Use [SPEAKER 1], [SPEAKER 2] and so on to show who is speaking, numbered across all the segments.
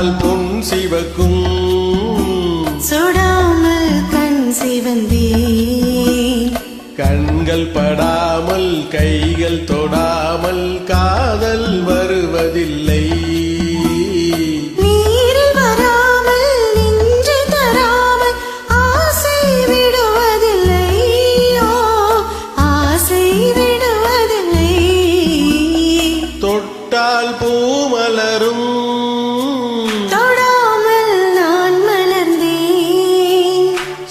[SPEAKER 1] சுட்டால் பொன் சிவக்கும்.
[SPEAKER 2] சுடாமல் கண் சிவந்தேன்.
[SPEAKER 1] கண்கள் படாமல் கைகள் தொடாமல் காதல் வருவதில்லை.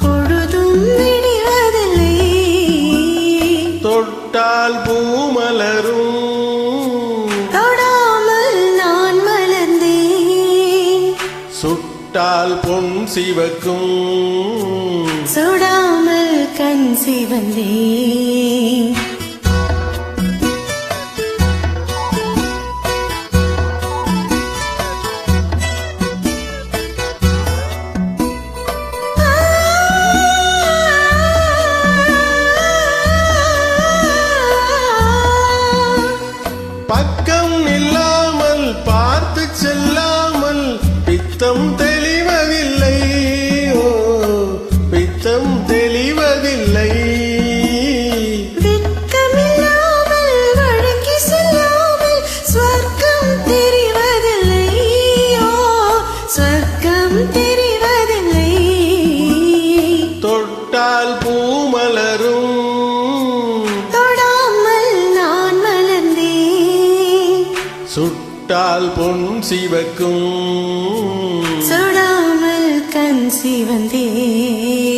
[SPEAKER 2] பொழுதும் விடுவதில்லை.
[SPEAKER 1] தொட்டால் பூமலரும்.
[SPEAKER 2] தொடாமல் நான் மலர்ந்தேன்.
[SPEAKER 1] சுட்டால் பொன் சிவக்கும்.
[SPEAKER 2] சுடாமல் கண் சிவந்தேன்
[SPEAKER 1] பக்கம் இல்லாமல் பார்த்து செல்லாமல்
[SPEAKER 2] ஸ்வர்க்கம் தெரிவதில்லை.
[SPEAKER 1] தொட்டால் பூமலரும்
[SPEAKER 2] தொடாமல் நான் மலர்ந்தேன்.
[SPEAKER 1] சுட்டால் பொன் சிவக்கும்.
[SPEAKER 2] சுடாமல் கண் சிவந்தேன்.